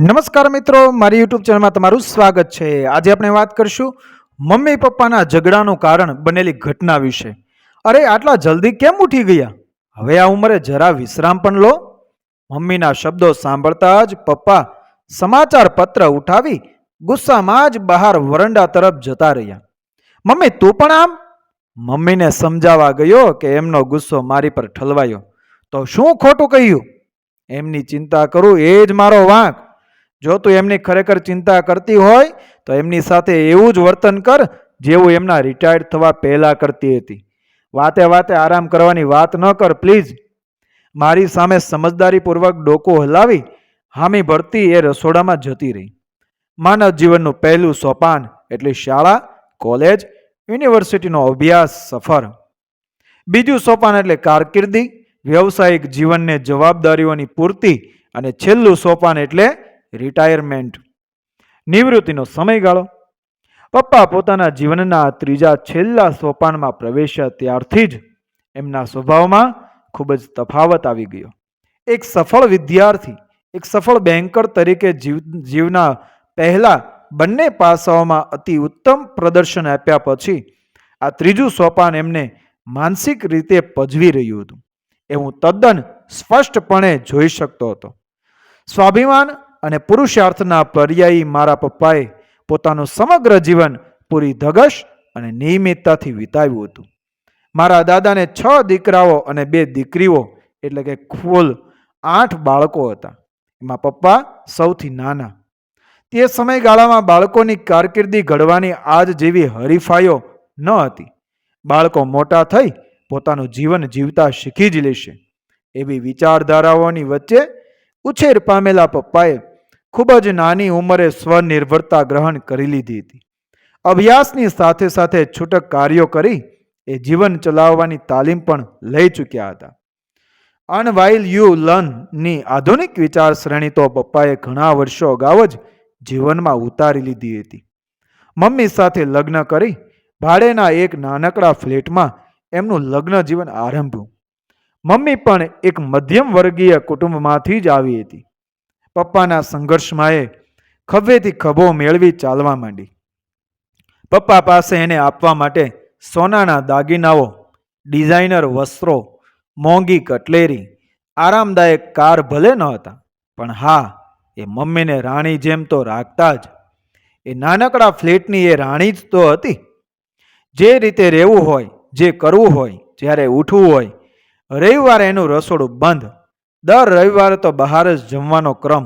નમસ્કાર મિત્રો, મારી યુટ્યુબ ચેનલમાં તમારું સ્વાગત છે. આજે આપણે વાત કરીશું મમ્મી પપ્પાના ઝઘડાનું કારણ બનેલી ઘટના વિશે. અરે, આટલા જલ્દી કેમ ઉઠી ગયા? હવે આ ઉંમરે જરા વિશ્રામ પણ લો. મમ્મીના શબ્દો સાંભળતા જ પપ્પા સમાચાર પત્ર ઉઠાવી ગુસ્સામાં જ બહાર વરંડા તરફ જતા રહ્યા. મમ્મી, તું પણ આમ? મમ્મીને સમજાવવા ગયો કે એમનો ગુસ્સો મારી પર ઠલવાયો. તો શું ખોટું કહ્યું? એમની ચિંતા કરું, એ જ મારો વાંક. જો તું એમની ખરેખર ચિંતા કરતી હોય, તો એમની સાથે એવું જ વર્તન કર, જેવું એમના રિટાયર્ડ થવા પહેલાં કરતી હતી. વાતે વાતે આરામ કરવાની વાત ન કર પ્લીઝ મારી સામે સમજદારીપૂર્વક ડોકો હલાવી, હામી ભરતી એ રસોડામાં જતી રહી. માનવ જીવનનું પહેલું સોપાન, એટલે શાળા, કોલેજ, યુનિવર્સિટીનો અભ્યાસ, સફર. બીજું સોપાન એટલે કારકિર્દી, વ્યવસાયિક જીવનને જવાબદારીઓની પૂર્તિ, અને છેલ્લું સોપાન એટલે રિટાયરમેન્ટ નિવૃત્તિનો સમયગાળો. પપ્પા પોતાના જીવનના ત્રીજા છેલ્લા સોપાનમાં પ્રવેશ્યા ત્યારથી જ એમના સ્વભાવમાં ખૂબ જ તફાવત આવી ગયો. એક સફળ વિદ્યાર્થી, એક સફળ બેન્કર તરીકે જીવ, જીવના પહેલા બંને પાસાઓમાં અતિ ઉત્તમ પ્રદર્શન આપ્યા પછી આ ત્રીજું સોપાન એમને માનસિક રીતે પજવી રહ્યું હતું. એ હું તદ્દન સ્પષ્ટપણે જોઈ શકતો હતો. સ્વાભિમાન અને પુરુષાર્થના પર્યાયી મારા પપ્પાએ પોતાનું સમગ્ર જીવન પૂરી ધગશ અને નિયમિતતાથી વિતાવ્યું હતું. મારા દાદાને છ દીકરાઓ અને બે દીકરીઓ એટલે કે કુલ આઠ બાળકો હતા. એમાં પપ્પા સૌથી નાના. તે સમયગાળામાં બાળકોની કારકિર્દી ઘડવાની આજ જેવી હરીફાઈઓ ન હતી. બાળકો મોટા થઈ પોતાનું જીવન જીવતા શીખી જ લેશે. એવી વિચારધારાઓની વચ્ચે ઉછેર પામેલા પપ્પાએ ખૂબ જ નાની ઉંમરે સ્વનિર્ભરતા ગ્રહણ કરી લીધી હતી. અભ્યાસની સાથે સાથે છૂટક કાર્યો કરી એ જીવન ચલાવવાની તાલીમ પણ લઈ ચૂક્યા હતા. અનવાઇલ યુ લર્નની આધુનિક વિચાર શ્રેણી તો પપ્પાએ ઘણા વર્ષો અગાઉ જ જીવનમાં ઉતારી લીધી હતી. મમ્મી સાથે લગ્ન કરી ભાડેના એક નાનકડા ફ્લેટમાં એમનું લગ્ન જીવન આરંભ્યું. મમ્મી પણ એક મધ્યમ વર્ગીય કુટુંબમાંથી જ આવી હતી. પપ્પાના સંઘર્ષમાં એ ખભેથી ખભો મેળવી ચાલવા માંડી. પપ્પા પાસે એને આપવા માટે સોનાના દાગીનાઓ, ડિઝાઇનર વસ્ત્રો, મોંઘી કટલેરી, આરામદાયક કાર ભલે ન હતા, પણ હા, એ મમ્મીને રાણી જેમ તો રાખતા જ. એ નાનકડા ફ્લેટની એ રાણી જ તો હતી. જે રીતે રહેવું હોય, જે કરવું હોય, જ્યારે ઉઠવું હોય, રવિવારે એનું રસોડું બંધ. દર રવિવારે તો બહાર જ જમવાનો ક્રમ.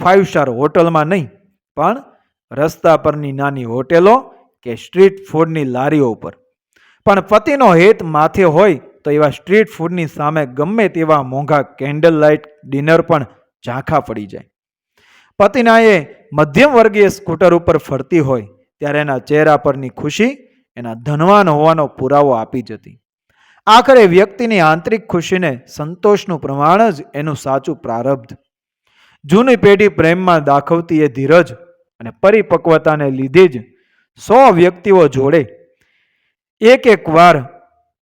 ફાઇવ સ્ટાર હોટલમાં નહીં, પણ રસ્તા પરની નાની હોટેલો કે સ્ટ્રીટ ફૂડની લારીઓ ઉપર. પણ પતિનો હેત માથે હોય તો એવા સ્ટ્રીટ ફૂડની સામે ગમે તેવા મોંઘા કેન્ડલ લાઇટ ડિનર પણ ઝાંખા પડી જાય. પતિના એ મધ્યમ વર્ગીય સ્કૂટર ઉપર ફરતી હોય, ત્યારે એના ચહેરા પરની ખુશી, એના ધનવાન હોવાનો પુરાવો આપી જતી. આખરે વ્યક્તિની આંતરિક ખુશીને સંતોષનું પ્રમાણ જ એનું સાચું પ્રારબ્ધ. જૂની પેઢી પ્રેમમાં દાખવતી એ ધીરજ અને પરિપક્વતાને લીધે જ સો વ્યક્તિઓ જોડે એક એક વાર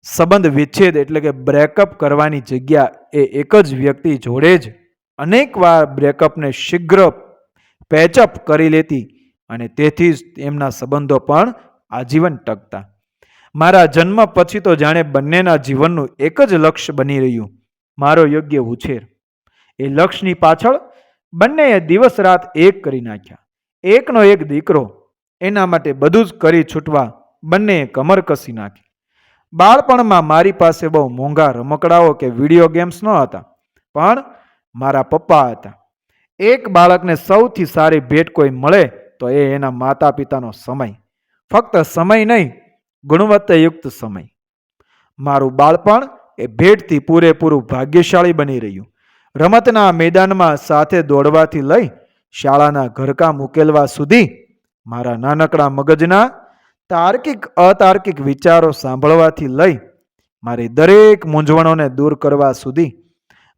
સંબંધ વિચ્છેદ એટલે કે બ્રેકઅપ કરવાની જગ્યા એ એક જ વ્યક્તિ જોડે જ અનેક વાર બ્રેકઅપને શીઘ્ર પેચઅપ કરી લેતી અને તેથી જ એમના સંબંધો પણ આજીવન ટકતા. મારા જન્મ પછી તો જાણે બંનેના જીવનનું એક જ લક્ષ્ય બની રહ્યું. મારો યોગ્ય ઉછેર. એ લક્ષ્યની પાછળ બંનેએ દિવસ રાત એક કરી નાખ્યા. એકનો એક દીકરો એના માટે બધું જ કરી છૂટવા બંનેએ કમર કસી નાખી. બાળપણમાં મારી પાસે બહુ મોંઘા રમકડાઓ કે વીડિયો ગેમ્સ ન હતા, પણ મારા પપ્પા હતા. એક બાળકને સૌથી સારી ભેટ કોઈ મળે તો એ એના માતા પિતાનો સમય. ફક્ત સમય નહીં ગુણવત્તાયુક્ત સમય. મારું બાળપણ એ ભેટથી પૂરેપૂરું ભાગ્યશાળી બની રહ્યું. રમતના મેદાનમાં સાથે દોડવાથી લઈ શાળાના ઘરકામ ઉકેલવા સુધી મારા નાનકડા મગજના તાર્કિક, અતાર્કિક વિચારો સાંભળવાથી લઈ મારી દરેક મૂંઝવણોને દૂર કરવા સુધી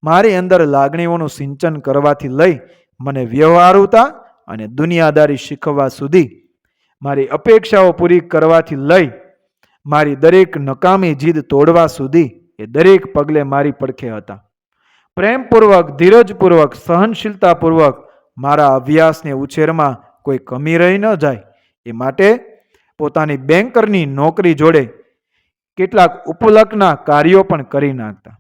મારી અંદર લાગણીઓનું સિંચન કરવાથી લઈ મને વ્યવહારુતા અને દુનિયાદારી શીખવવા સુધી મારી અપેક્ષાઓ પૂરી કરવાથી લઈ મારી દરેક નકામી જીદ તોડવા સુધી એ દરેક પગલે મારી પડખે હતા. પ્રેમપૂર્વક, ધીરજપૂર્વક, સહનશીલતાપૂર્વક મારા અભ્યાસને ઉછેરમાં કોઈ કમી રહી ન જાય. એ માટે પોતાની બેન્કરની નોકરી જોડે કેટલાક ઉપલકના કાર્યો પણ કરી નાખતા.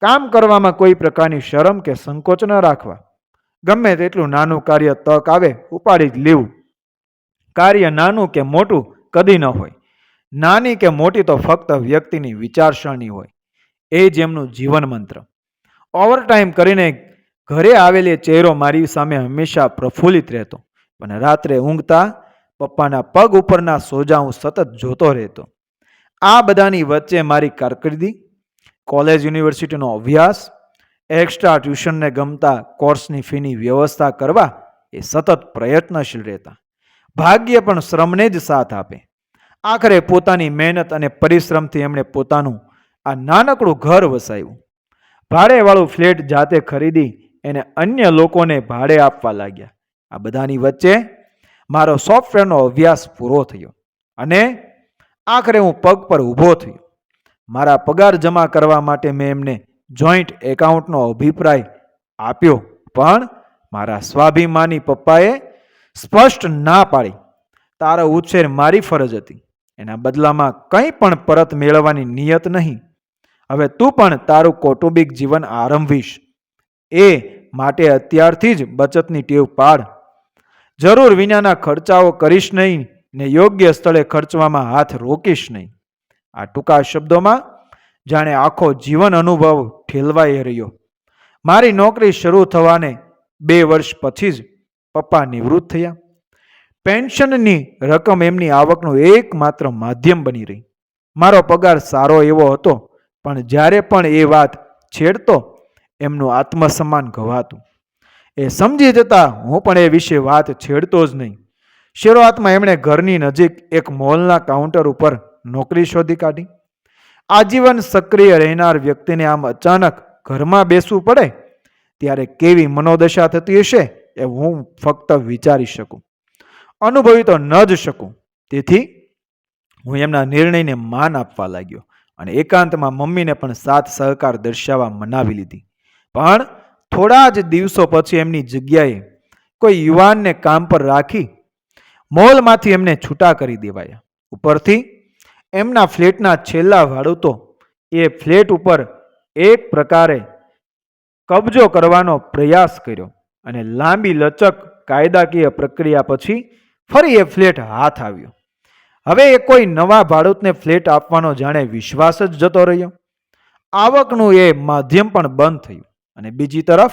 કામ કરવામાં કોઈ પ્રકારની શરમ કે સંકોચ ન રાખવા. ગમે તેટલું નાનું કાર્ય તક આવે, ઉપાડી જ લેવું. કાર્ય નાનું કે મોટું કદી ન હોય. નાની કે મોટી તો ફક્ત વ્યક્તિની વિચારસરણી હોય. એ જ એમનું જીવન મંત્ર. ઓવરટાઈમ કરીને ઘરે આવેલી ચહેરો મારી સામે હંમેશા પ્રફુલ્લિત રહેતો પણ રાત્રે ઊંઘતા પપ્પાના પગ ઉપરના સોજા હું સતત જોતો રહેતો. આ બધાની વચ્ચે મારી કારકિર્દી, કોલેજ યુનિવર્સિટીનો અભ્યાસ, એક્સ્ટ્રા ટ્યુશનને ગમતા કોર્સની ફીની વ્યવસ્થા કરવા એ સતત પ્રયત્નશીલ રહેતા. ભાગ્ય પણ શ્રમને જ સાથ આપે. આખરે પોતાની મહેનત અને પરિશ્રમથી એમણે પોતાનું આ નાનકડું ઘર વસાવ્યું. ભાડેવાળું ફ્લેટ જાતે ખરીદી એને અન્ય લોકોને ભાડે આપવા લાગ્યા. આ બધાની વચ્ચે મારો સોફ્ટવેરનો અભ્યાસ પૂરો થયો અને આખરે હું પગ પર ઊભો થયો. મારા પગાર જમા કરવા માટે મેં એમને જોઈન્ટ એકાઉન્ટનો અભિપ્રાય આપ્યો, પણ મારા સ્વાભિમાની પપ્પાએ સ્પષ્ટ ના પાડી. તારો ઉછેર મારી ફરજ હતી. એના બદલામાં કંઈ પણ પરત મેળવવાની નિયત નહીં. હવે તું પણ તારું કૌટુંબિક જીવન આરંભીશ. એ માટે અત્યારથી જ બચતની ટેવ પાડ. જરૂર વિનાના ખર્ચાઓ કરીશ નહીં ને યોગ્ય સ્થળે ખર્ચવામાં હાથ રોકીશ નહીં. આ ટૂંકા શબ્દોમાં, જાણે આખો જીવન અનુભવ ઠેલવાઈ રહ્યો. મારી નોકરી શરૂ થવાને બે વર્ષ પછી જ પપ્પા નિવૃત્ત થયા. પેન્શનની રકમ એમની આવકનું એકમાત્ર માધ્યમ બની રહી. મારો પગાર સારો એવો હતો, પણ જ્યારે પણ એ વાત છેડતો, એમનું આત્મસન્માન ગવાતું. એ સમજી જતા હું પણ એ વિશે વાત છેડતો જ નહીં. શરૂઆતમાં એમણે ઘરની નજીક એક મોલના કાઉન્ટર ઉપર નોકરી શોધી કાઢી. આજીવન સક્રિય રહેનાર વ્યક્તિને આમ અચાનક ઘરમાં બેસવું પડે, ત્યારે કેવી મનોદશા થતી હશે એ હું ફક્ત વિચારી શકું. અનુભવી તો ન જ શકું. તેથી હું એમના નિર્ણયને માન આપવા લાગ્યો અને એકાંતમાં મમ્મીને પણ સાથ સહકાર દર્શાવવા મનાવી લીધી. પણ થોડા જ દિવસો પછી એમની જગ્યાએ કોઈ યુવાનને કામ પર રાખી મોલમાંથી એમને છૂટા કરી દેવાયા. ઉપરથી એમના ફ્લેટના છેલ્લા ભાડૂતો એ ફ્લેટ ઉપર એક પ્રકારે કબજો કરવાનો પ્રયાસ કર્યો અને લાંબી લચક કાયદાકીય પ્રક્રિયા પછી ફરી એ ફ્લેટ હાથ આવ્યો. હવે એ કોઈ નવા ભાડૂતને ફ્લેટ આપવાનો જાણે વિશ્વાસ જ જતો રહ્યો. આવકનું એ માધ્યમ પણ બંધ થયું અને બીજી તરફ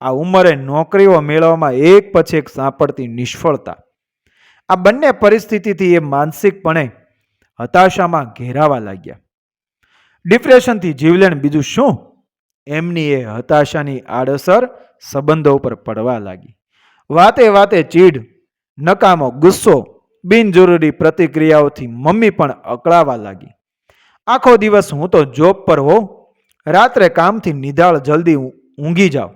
આ ઉંમરે નોકરીઓ મેળવવામાં એક પછી એક સાંપડતી નિષ્ફળતા. આ બંને પરિસ્થિતિથી એ માનસિકપણે હતાશામાં ઘેરાવા લાગ્યા. ડિપ્રેશનથી જીવલેણ બીજું શું? એમની એ હતાશાની આડઅસર સંબંધો ઉપર પડવા લાગી. વાતે વાતે ચીડ નકામો ગુસ્સો, બિનજરૂરી પ્રતિક્રિયાઓથી મમ્મી પણ અકળાવા લાગી. આખો દિવસ હું તો જોબ પર હોઉં રાત્રે કામથી નિધાળ જલ્દી ઊંઘી જાઉં.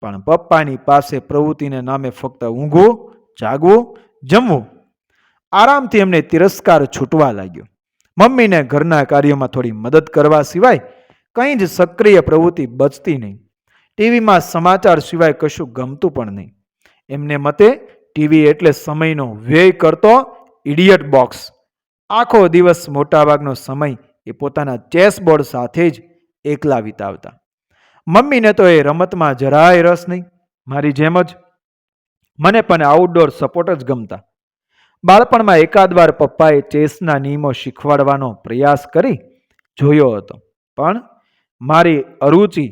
પણ પપ્પાની પાસે પ્રવૃત્તિને નામે ફક્ત ઊંઘવું, જાગવું, જમવું, આરામથી એમને તિરસ્કાર છૂટવા લાગ્યો. મમ્મીને ઘરના કાર્યોમાં થોડી મદદ કરવા સિવાય કંઈ જ સક્રિય પ્રવૃત્તિ બચતી નહીં. ટીવીમાં સમાચાર સિવાય કશું ગમતું પણ નહીં. એમને મતે ટીવી એટલે સમયનો વ્યય કરતો ઇડિયટ બોક્સ આખો દિવસ મોટાભાગનો સમય એ પોતાના ચેસબોર્ડ સાથે જ એકલા વિતાવતા. મમ્મીને તો એ રમતમાં જરાય રસ નહીં, મારી જેમ જ. મને પણ આઉટડોર સપોર્ટ જ ગમતા. બાળપણમાં એકાદ વાર પપ્પાએ ચેસના નિયમો શીખવાડવાનો પ્રયાસ કરી જોયો હતો. પણ મારી અરુચિ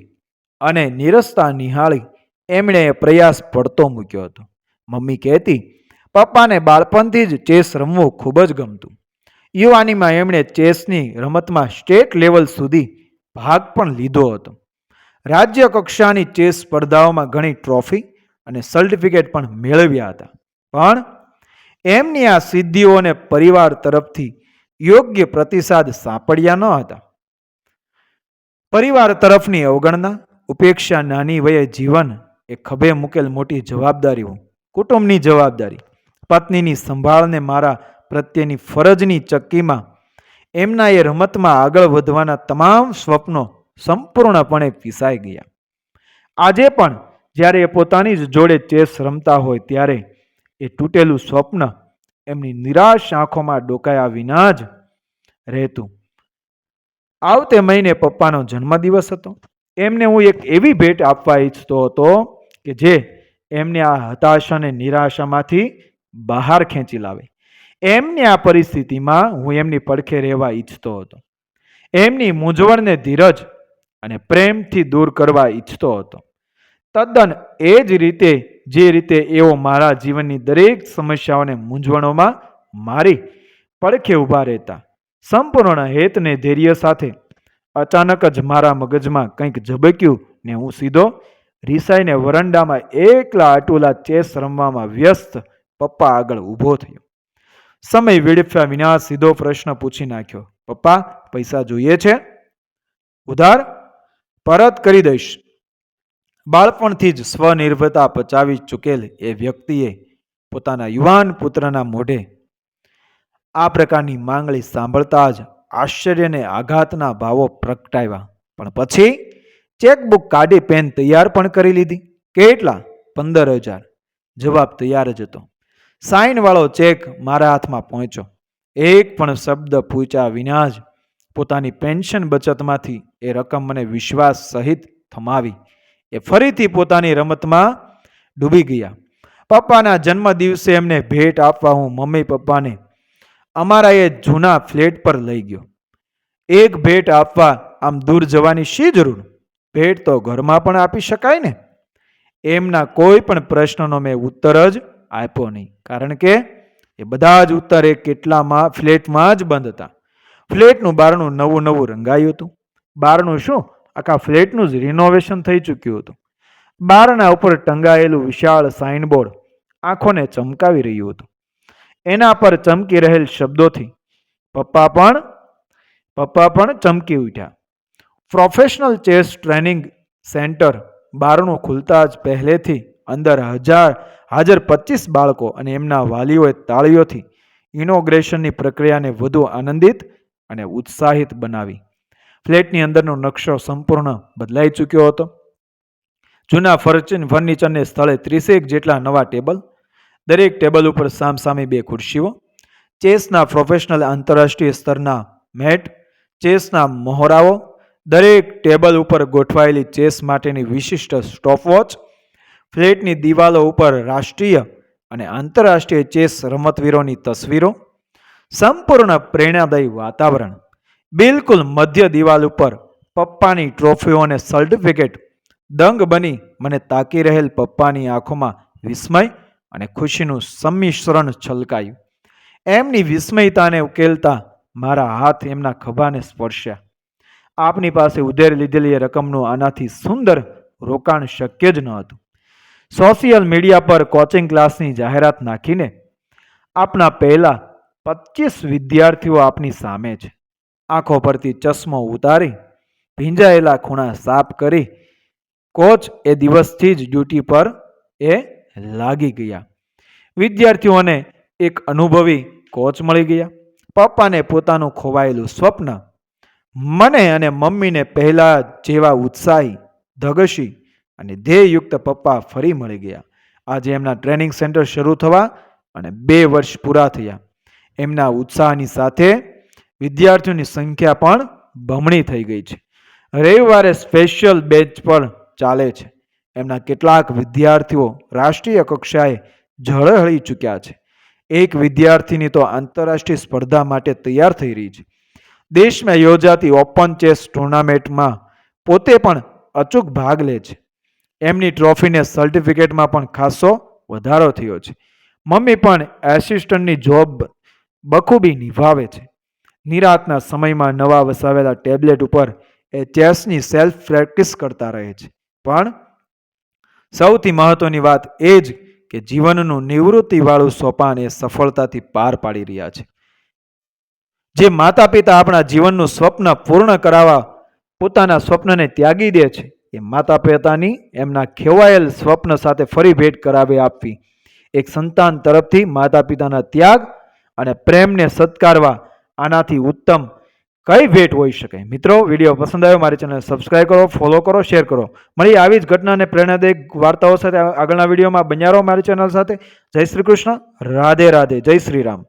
અને નિરસતા નિહાળી એમણે પ્રયાસ પડતો મૂક્યો હતો. મમ્મી કહેતી, પપ્પાને બાળપણથી જ ચેસ રમવું ખૂબ જ ગમતું. યુવાનીમાં એમણે ચેસની રમતમાં સ્ટેટ લેવલ સુધી ભાગ પણ લીધો હતો. રાજ્ય કક્ષાની ચેસ સ્પર્ધાઓમાં ઘણી ટ્રોફી અને સર્ટિફિકેટ પણ મેળવ્યા હતા. પણ એમની આ સિદ્ધિઓને પરિવાર તરફથી યોગ્ય પ્રતિસાદ સાંપડ્યા ન હતા. પરિવાર તરફની અવગણના, ઉપેક્ષા નાની વયે જીવન એ ખભે મૂકેલ મોટી જવાબદારીઓ કુટુંબની જવાબદારી, પત્નીની સંભાળને મારા પ્રત્યેની ફરજની ચક્કીમાં, એમના એ રમતમાં આગળ વધવાના તમામ સ્વપ્નો સંપૂર્ણપણે પીસાઈ ગયા. આજે પણ જ્યારે એ પોતાની જ જોડે ચેસ રમતા હોય ત્યારે એ તૂટેલું સ્વપ્ન એમની નિરાશ આંખોમાં ડોકાયા વિના જ રહેતું. આવતે મહિને પપ્પાનો જન્મદિવસ હતો. એમને હું એક એવી ભેટ આપવા ઈચ્છતો હતો કે જે એમને આ હતાશ અને નિરાશામાંથી બહાર ખેંચી લાવે. એમની આ પરિસ્થિતિમાં હું એમની પડખે રહેવા ઈચ્છતો હતો. એમની મૂંઝવણને ધીરજ અને પ્રેમથી દૂર કરવા ઈચ્છતો હતો. તદ્દન એ જ રીતે, જે રીતે એઓ મારા જીવનની દરેક સમસ્યાઓને મૂંઝવણોમાં મારી પડખે ઊભા રહેતા. સંપૂર્ણ હેતને ધૈર્ય સાથે અચાનક જ મારા મગજમાં કંઈક ઝબક્યું ને હું સીધો રીસાઈને વરંડામાં એકલા અટુલા ચેસ રમવામાં વ્યસ્ત પપ્પા આગળ ઊભો થયો. સમય વેડફ્યા વિના સીધો પ્રશ્ન પૂછી નાખ્યો, પપ્પા, પૈસા જોઈએ છે? ઉધાર? પરત કરી દઈશ. બાળપણથી જ સ્વનિર્ભરતા પચાવી ચૂકેલ એ વ્યક્તિએ પોતાના યુવાન પુત્રના મોઢે આ પ્રકારની માંગણી સાંભળતા જ આશ્ચર્યને આઘાતના ભાવો પ્રગટાવ્યા. પણ પછી ચેકબુક કાઢી પેન તૈયાર પણ કરી લીધી. કેટલા? પંદર હજાર. જવાબ તૈયાર જ હતો. સાઇનવાળો ચેક મારા હાથમાં પહોંચ્યો. એક પણ શબ્દ પૂછ્યા વિના જ પોતાની પેન્શન બચતમાંથી એ રકમ મને વિશ્વાસ સહિત થમાવી. એ ફરીથી પોતાની રમતમાં ડૂબી ગયા. પપ્પાના જન્મ દિવસે એમને ભેટ આપવા હું મમ્મી પપ્પાને અમારા એ જૂના ફ્લેટ પર લઈ ગયો. એક ભેટ આપવા આમ દૂર જવાની શી જરૂર? ભેટ તો ઘરમાં પણ આપી શકાય ને? એમના કોઈ પણ પ્રશ્નનો મેં ઉત્તર જ આપ્યો નહીં. કારણ કે એ બધા જ ઉત્તર એ કેટલામાં, ફ્લેટમાં જ બંધ હતા. ફ્લેટનું બારણું નવું નવું રંગાયું હતું. બારણું શું? આખા ફ્લેટનું જ રિનોવેશન થઈ ચૂક્યું હતું. બારણા ઉપર ટંગાયેલું વિશાળ સાઇનબોર્ડ આંખોને ચમકાવી રહ્યું હતું. એના પર ચમકી રહેલ શબ્દોથી પપ્પા પણ પપ્પા પણ ચમકી ઉઠ્યા. પ્રોફેશનલ ચેસ ટ્રેનિંગ સેન્ટર બારણું ખુલતા જ પહેલેથી અંદર હજાર, હાજર પચીસ બાળકો અને એમના વાલીઓએ તાળીઓથી ઇનોગ્રેશનની પ્રક્રિયાને વધુ આનંદિત અને ઉત્સાહિત બનાવી. ફ્લેટની અંદરનો નકશો સંપૂર્ણ બદલાઈ ચૂક્યો હતો. જૂના ફર્ચિન ફર્નિચરને સ્થળે ત્રીસેક જેટલા નવા ટેબલ, દરેક ટેબલ ઉપર સામસામે બે ખુરશીઓ, ચેસના પ્રોફેશનલ આંતરરાષ્ટ્રીય સ્તરના મેટ, ચેસના મહોરાઓ દરેક ટેબલ ઉપર ગોઠવાયેલી ચેસ માટેની વિશિષ્ટ સ્ટોપવોચ, ફ્લેટની દિવાલો ઉપર રાષ્ટ્રીય અને આંતરરાષ્ટ્રીય ચેસ રમતવીરોની તસવીરો, સંપૂર્ણ પ્રેરણાદાયી વાતાવરણ, બિલકુલ મધ્ય દિવાલ ઉપર પપ્પાની ટ્રોફીઓ અને સર્ટિફિકેટ, દંગ બની મને તાકી રહેલ પપ્પાની આંખોમાં વિસ્મય અને ખુશીનું સંમિશ્રણ છલકાયું. એમની વિસ્મયતાને ઉકેલતા મારા હાથ એમના ખભાને સ્પર્શ્યા. આપની પાસે ઉધેર લીધેલી રકમનું આનાથી સુંદર રોકાણ શક્ય જ ન હતું. સોશિયલ મીડિયા પર કોચિંગ ક્લાસની જાહેરાત નાખીને, આપના પહેલા પચીસ વિદ્યાર્થીઓ આપની સામે છે. આંખો પરથી ચશ્મો ઉતારી, ભીંજાયેલા ખૂણા સાફ કરી, કોચ એ દિવસથી જ ડ્યુટી પર એ લાગી ગયા. વિદ્યાર્થીઓને એક અનુભવી કોચ મળી ગયા. પપ્પાને પોતાનું ખોવાયેલું સ્વપ્ન મને અને મમ્મીને પહેલાં જેવા ઉત્સાહી, ધગશી અને ધ્યેયયુક્ત પપ્પા ફરી મળી ગયા. આજે એમના ટ્રેનિંગ સેન્ટર શરૂ થવા અને બે વર્ષ પૂરા થયા. એમના ઉત્સાહની સાથે વિદ્યાર્થીઓની સંખ્યા પણ બમણી થઈ ગઈ છે. રવિવારે સ્પેશિયલ બેચ પણ ચાલે છે. એમના કેટલાક વિદ્યાર્થીઓ રાષ્ટ્રીય કક્ષાએ ઝળહળી ચૂક્યા છે. એક વિદ્યાર્થીની તો આંતરરાષ્ટ્રીય સ્પર્ધા માટે તૈયાર થઈ રહી છે. દેશમાં યોજાતી ઓપન ચેસ ટુર્નામેન્ટમાં પોતે પણ અચૂક ભાગ લે છે. એમની ટ્રોફીને સર્ટિફિકેટમાં પણ ખાસો વધારો થયો છે. મમ્મી પણ એસિસ્ટન્ટની જોબ બખૂબી નિભાવે છે. નિરાતના સમયમાં નવા વસાવેલા ટેબ્લેટ ઉપર એ ચેસની સેલ્ફ પ્રેક્ટિસ કરતા રહે છે. પણ સૌથી મહત્વની વાત એ જ કે જીવનનું નિવૃત્તિવાળું સોપાન એ સફળતાથી પાર પાડી રહ્યા છે. જે માતા પિતા આપણા જીવનનું સ્વપ્ન પૂર્ણ કરાવવા પોતાના સ્વપ્નને ત્યાગી દે છે, એ માતા પિતાની એમના ખેવાયેલ સ્વપ્ન સાથે ફરી ભેટ કરાવી આપવી. એક સંતાન તરફથી માતા પિતાના ત્યાગ અને પ્રેમને સત્કારવા આનાથી ઉત્તમ કઈ ભેટ હોઈ શકે? મિત્રો, વીડિયો પસંદ આવ્યો, મારી ચેનલ સબસ્ક્રાઈબ કરો ફોલો કરો શેર કરો. મળી આવી જ ઘટના અને પ્રેરણાદાયક વાર્તાઓ સાથે આગળના વિડીયોમાં. બન્યા રહો મારી ચેનલ સાથે. જય શ્રી કૃષ્ણ. રાધે રાધે. જય શ્રી રામ.